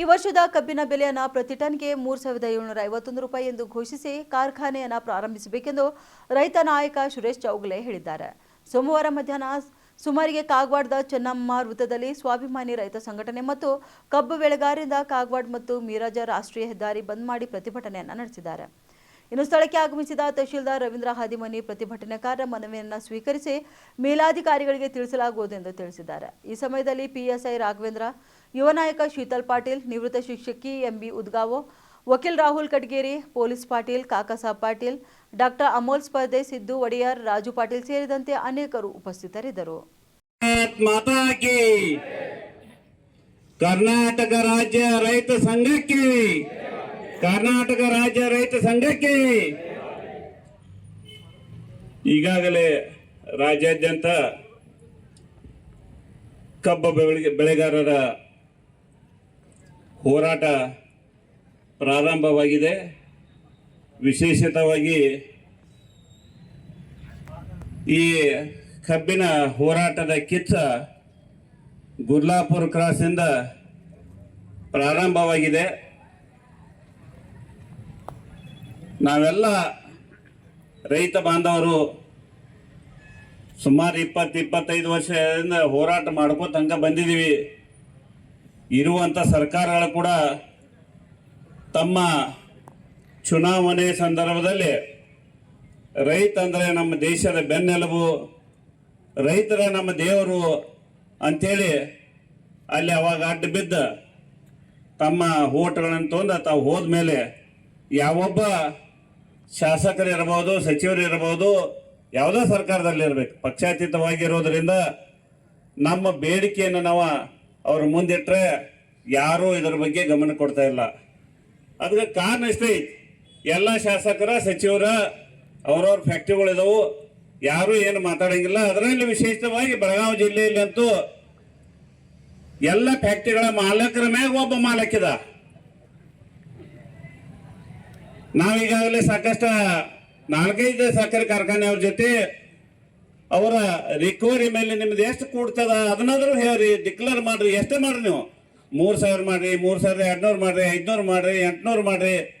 ಈ ವರ್ಷದ ಕಬ್ಬಿನ ಬೆಲೆಯನ್ನು ಪ್ರತಿ ಟನ್ಗೆ ಮೂರು ಸಾವಿರದ ಏಳ್ನೂರ ಐವತ್ತೊಂದು ರೂಪಾಯಿ ಎಂದು ಘೋಷಿಸಿ ಕಾರ್ಖಾನೆಯನ್ನು ಪ್ರಾರಂಭಿಸಬೇಕೆಂದು ರೈತ ನಾಯಕ ಸುರೇಶ್ ಚೌಗಲೆ ಹೇಳಿದ್ದಾರೆ. ಸೋಮವಾರ ಮಧ್ಯಾಹ್ನ ಸುಮಾರಿಗೆ ಕಾಗವಾಡದ ಚೆನ್ನಮ್ಮ ವೃತ್ತದಲ್ಲಿ ಸ್ವಾಭಿಮಾನಿ ರೈತ ಸಂಘಟನೆ ಮತ್ತು ಕಬ್ಬು ಬೆಳೆಗಾರರಿಂದ ಕಾಗವಾಡ್ ಮತ್ತು ಮೀರಾಜ ರಾಷ್ಟ್ರೀಯ ಹೆದ್ದಾರಿ ಬಂದ್ ಮಾಡಿ ಪ್ರತಿಭಟನೆಯನ್ನು ನಡೆಸಿದ್ದಾರೆ. ಇನ್ನು ಸ್ಥಳಕ್ಕೆ ಆಗಮಿಸಿದ ತಹಶೀಲ್ದಾರ್ ರವೀಂದ್ರ ಹಾದಿಮನಿ ಪ್ರತಿಭಟನೆಕಾರರ ಮನವಿಯನ್ನು ಸ್ವೀಕರಿಸಿ ಮೇಲಾಧಿಕಾರಿಗಳಿಗೆ ತಿಳಿಸಲಾಗುವುದು ಎಂದು ತಿಳಿಸಿದ್ದಾರೆ. ಈ ಸಮಯದಲ್ಲಿ ಪಿಎಸ್ಐ ರಾಘವೇಂದ್ರ ಯುವ ನಾಯಕ ಶೀತಲ್ ಪಾಟೀಲ್, ನಿವೃತ್ತ ಶಿಕ್ಷಕಿ ಎಂಬಿ ಉದ್ಗಾವೋ, ವಕೀಲ್ ರಾಹುಲ್ ಕಟ್ಗೇರಿ, ಪೊಲೀಸ್ ಪಾಟೀಲ್ ಕಾಕಸಾಬ್ ಪಾಟೀಲ್, ಡಾಕ್ಟರ್ ಅಮೋಲ್ ಸ್ಪರ್ಧೆ, ಸಿದ್ದು ಒಡೆಯರ್, ರಾಜು ಪಾಟೀಲ್ ಸೇರಿದಂತೆ ಅನೇಕರು ಉಪಸ್ಥಿತರಿದ್ದರು. ಕರ್ನಾಟಕ ರಾಜ್ಯ ರೈತ ಸಂಘಕ್ಕೆ, ಕರ್ನಾಟಕ ರಾಜ್ಯ ರೈತ ಸಂಘಕ್ಕೆ, ಈಗಾಗಲೇ ರಾಜ್ಯಾದ್ಯಂತ ಕಬ್ಬ ಬೆಳೆ ಬೆಳೆಗಾರರ ಹೋರಾಟ ಪ್ರಾರಂಭವಾಗಿದೆ. ವಿಶೇಷತವಾಗಿ ಈ ಕಬ್ಬಿನ ಹೋರಾಟದ ಕಿಚ್ಚ ಗುರ್ಲಾಪುರ ಕ್ರಾಸಿಂದ ಪ್ರಾರಂಭವಾಗಿದೆ. ನಾವೆಲ್ಲ ರೈತ ಬಾಂಧವರು ಸುಮಾರು ಇಪ್ಪತ್ತು ಇಪ್ಪತ್ತೈದು ವರ್ಷದಿಂದ ಹೋರಾಟ ಮಾಡ್ಕೋತ ತಂಗ ಬಂದಿದ್ದೀವಿ. ಇರುವಂಥ ಸರ್ಕಾರಗಳು ಕೂಡ ತಮ್ಮ ಚುನಾವಣೆ ಸಂದರ್ಭದಲ್ಲಿ ರೈತ ಅಂದರೆ ನಮ್ಮ ದೇಶದ ಬೆನ್ನೆಲುಬು, ರೈತರ ನಮ್ಮ ದೇವರು ಅಂಥೇಳಿ ಅಲ್ಲಿ ಅವಾಗ ಅಡ್ಡ ಬಿದ್ದ ತಮ್ಮ ಓಟ್ಗಳನ್ನು ತೊಂದ ತಾವು ಹೋದ್ಮೇಲೆ ಯಾವೊಬ್ಬ ಶಾಸಕರು ಇರಬಹುದು ಸಚಿವರು ಇರಬಹುದು ಯಾವುದೇ ಸರ್ಕಾರದಲ್ಲಿ ಇರಬೇಕು ಪಕ್ಷಾತೀತವಾಗಿರೋದ್ರಿಂದ ನಮ್ಮ ಬೇಡಿಕೆಯನ್ನು ನಾವು ಅವ್ರ ಮುಂದಿಟ್ಟರೆ ಯಾರೂ ಇದರ ಬಗ್ಗೆ ಗಮನ ಕೊಡ್ತಾ ಇಲ್ಲ. ಅದಕ್ಕೆ ಕಾರಣ ಐತಿ. ಎಲ್ಲ ಶಾಸಕರ, ಸಚಿವರ, ಅವ್ರವ್ರ ಫ್ಯಾಕ್ಟ್ರಿಗಳಿದಾವು ಯಾರು ಏನು ಮಾತಾಡಂಗಿಲ್ಲ. ಅದರಲ್ಲಿ ವಿಶೇಷವಾಗಿ ಬೆಳಗಾವಿ ಜಿಲ್ಲೆಯಲ್ಲಿ ಅಂತೂ ಎಲ್ಲ ಫ್ಯಾಕ್ಟ್ರಿಗಳ ಮಾಲಕರ ಮ್ಯಾಗ ಒಬ್ಬ ಮಾಲಕಿದ ನಾವೀಗಾಗಲೇ ಸಾಕಷ್ಟು ನಾಲ್ಕೈದು ಸಕ್ಕರೆ ಕಾರ್ಖಾನೆಯವ್ರ ಜೊತೆ ಅವರ ರಿಕವರಿ ಮೇಲೆ ನಿಮ್ದು ಎಷ್ಟು ಕೂಡ್ತದ, ಅದನ್ನಾದ್ರೂ ಹೇಳ್ರಿ ಡಿಕ್ಲೇರ್ ಮಾಡ್ರಿ, ಎಷ್ಟೇ ಮಾಡ್ರಿ ನೀವು. ಮೂರು ಸಾವಿರ ಮಾಡ್ರಿ, ಮೂರು ಸಾವಿರ ಎರಡುನೂರು ಮಾಡ್ರಿ, ಐದುನೂರು ಮಾಡ್ರಿ, ಎಂಟ್ನೂರು ಮಾಡ್ರಿ.